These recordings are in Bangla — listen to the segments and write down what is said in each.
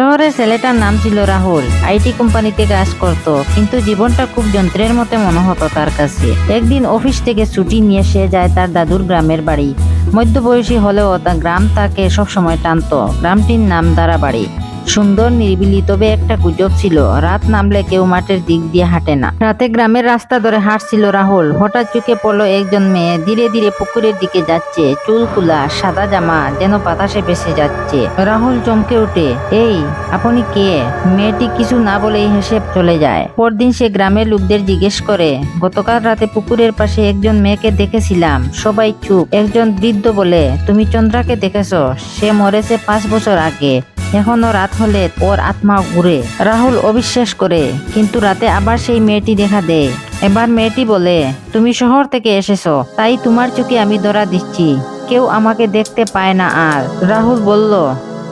শহরের ছেলেটার নাম ছিল রাহুল। আইটি কোম্পানিতে কাজ করত, কিন্তু জীবনটা খুব যন্ত্রের মতে মনে হতো তার কাছে। একদিন অফিস থেকে ছুটি নিয়ে সে যায় তার দাদুর গ্রামের বাড়ি। মধ্যবয়সী হলেও তা গ্রাম তাকে সবসময় টানত। গ্রামটির নাম দারাবাড়ি। সুন্দর নিরিবিলি, তবে একটা গুজব ছিল। রাত নামলে কেউ মাঠের দিক দিয়ে হাঁটে না। রাতে গ্রামের রাস্তা ধরে হাঁটছিল রাহুল। হঠাৎ চোখে পড়ল একজন মেয়ে। ধীরে ধীরে পুকুরের দিকে যাচ্ছে। চুল কুলা সাদা জামা, যেন বাতাসে ভেসে যাচ্ছে। রাহুল চমকে ওঠে এই, আপনি কে? মেয়েটি কিছু না বলেই হেসে চলে যায়। পরদিন সে গ্রামের লোকদের জিজ্ঞেস করে, গতকাল রাতে পুকুরের পাশে একজন মেয়েকে দেখেছিলাম। সবাই চুপ। একজন বৃদ্ধ বলে, তুমি চন্দ্রাকে দেখেছ? সে মরেছে পাঁচ বছর আগে। এখনও রাত হলে ওর আত্মা ঘুরে। রাহুল অবিশ্বাস করে, কিন্তু রাতে আবার সেই মেয়েটি দেখা দেয়। এবার মেয়েটি বলে, তুমি শহর থেকে এসেছ, তাই তোমার চোখে আমি ধরা দিচ্ছি। কেউ আমাকে দেখতে পায় না আর। রাহুল বলল,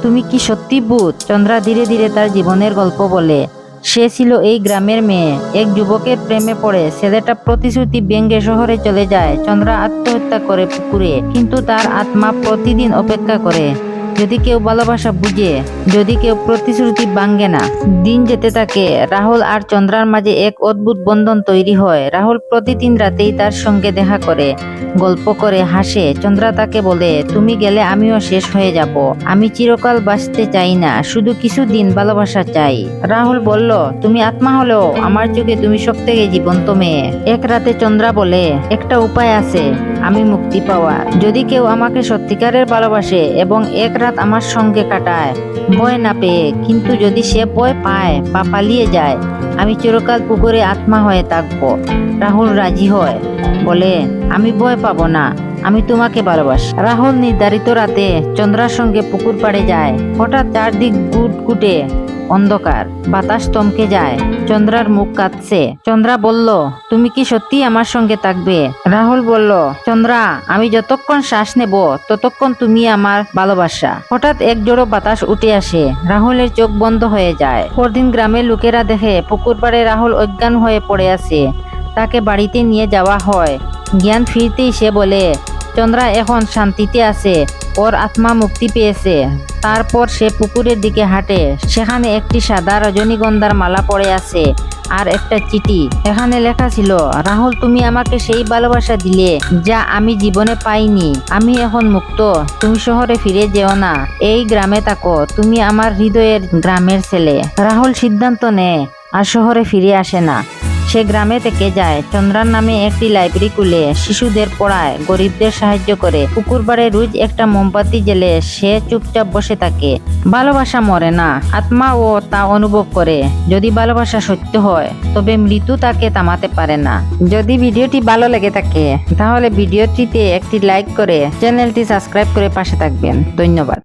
তুমি কি সত্যি বুধ চন্দ্রা ধীরে ধীরে তার জীবনের গল্প বলে, সে ছিল এই গ্রামের মেয়ে। এক যুবকের প্রেমে পড়ে ছেলেটা প্রতিশ্রুতি ব্যঙ্গে শহরে চলে যায়। চন্দ্রা আত্মহত্যা করে পুকুরে, কিন্তু তার আত্মা প্রতিদিন অপেক্ষা করে। যদি কেউ ভালোবাসা বুঝে, যদি কেউ প্রতিশ্রুতি ভাঙ্গে না, দিন যেতে থাকে, রাহুল আর চন্দ্রার মাঝে এক অদ্ভুত বন্ধন তৈরি হয়। রাহুল প্রতিদিন রাতেই তার সঙ্গে দেখা করে, গল্প করে, হাসে। চন্দ্রা তাকে বলে, তুমি গেলে আমিও শেষ হয়ে যাব। আমি চিরকাল বাঁচতে চাই না, শুধু কিছু দিন ভালোবাসা চাই। রাহুল বলল, তুমি আত্মা হলেও আমার চোখে তুমি সব থেকে জীবন্ত মেয়ে। এক রাতে চন্দ্রা বলে, একটা উপায় আছে। আমি মুক্তি পাওয়া। যদি কেউ আমাকে সত্যিকারের ভালোবাসে এবং এক রাত আমার সঙ্গে কাটায়, ভয় না পেয়ে, কিন্তু যদি সে ভয় পায় বা পালিয়ে যায়, আমি চিরকাল পুকুরে আত্মা হয়ে থাকব। রাহুল রাজি হয়, বলে, আমি ভয় পাবো না, আমি তোমাকে ভালোবাসি। রাহুল নির্ধারিত রাতে চন্দ্রার সঙ্গে পুকুর পাড়ে যায়। হঠাৎ চারদিক গুট গুটে অন্ধকার, বাতাস তমকে যায়। চন্দ্রার মুখ কাঁদছে চন্দ্রা বলল, তুমি কি সত্যি আমার সঙ্গে থাকবে? রাহুল বলল, চন্দ্রা, আমি যতক্ষণ শ্বাস নেব, ততক্ষণ তুমি আমার ভালোবাসা। হঠাৎ এক জোড়ো বাতাস উঠে আসে। রাহুলের চোখ বন্ধ হয়ে যায়। পরদিন গ্রামের লোকেরা দেখে পুকুর পাড়ে রাহুল অজ্ঞান হয়ে পড়ে আছে। তাকে বাড়িতে নিয়ে যাওয়া হয়। জ্ঞান ফিরতেই সে বলে, চন্দ্রা এখন শান্তিতে আছে। ওর আত্মা মুক্তি পেয়েছে। তারপর সে পুকুরের দিকে হাঁটে। সেখানে একটি সাদা রজনীগন্ধার মালা পড়ে আছে আর একটা চিঠি। এখানে লেখা ছিল, রাহুল, তুমি আমাকে সেই ভালোবাসা দিলে যা আমি জীবনে পাইনি। আমি এখন মুক্ত। তুমি শহরে ফিরে যেও না। এই গ্রামে থাকো। তুমি আমার হৃদয়ের গ্রামের ছেলে। রাহুল সিদ্ধান্ত নেয় আর শহরে ফিরে আসে না। সে গ্রামে থেকে যায়। চন্দ্রার নামে একটি লাইব্রেরি খুলে। শিশুদের পড়ায়, গরিবদের সাহায্য করে। পুকুর পাড়ে রোজ একটা মোমবাতি জেলে সে চুপচাপ বসে থাকে। ভালোবাসা মরে না। আত্মা ও তা অনুভব করে। যদি ভালোবাসা সত্য হয়, তবে মৃত্যু তাকে থামাতে পারে না। যদি ভিডিওটি ভালো লেগে থাকে, তাহলে ভিডিওটিতে একটি লাইক করে চ্যানেলটি সাবস্ক্রাইব করে পাশে থাকবেন। ধন্যবাদ।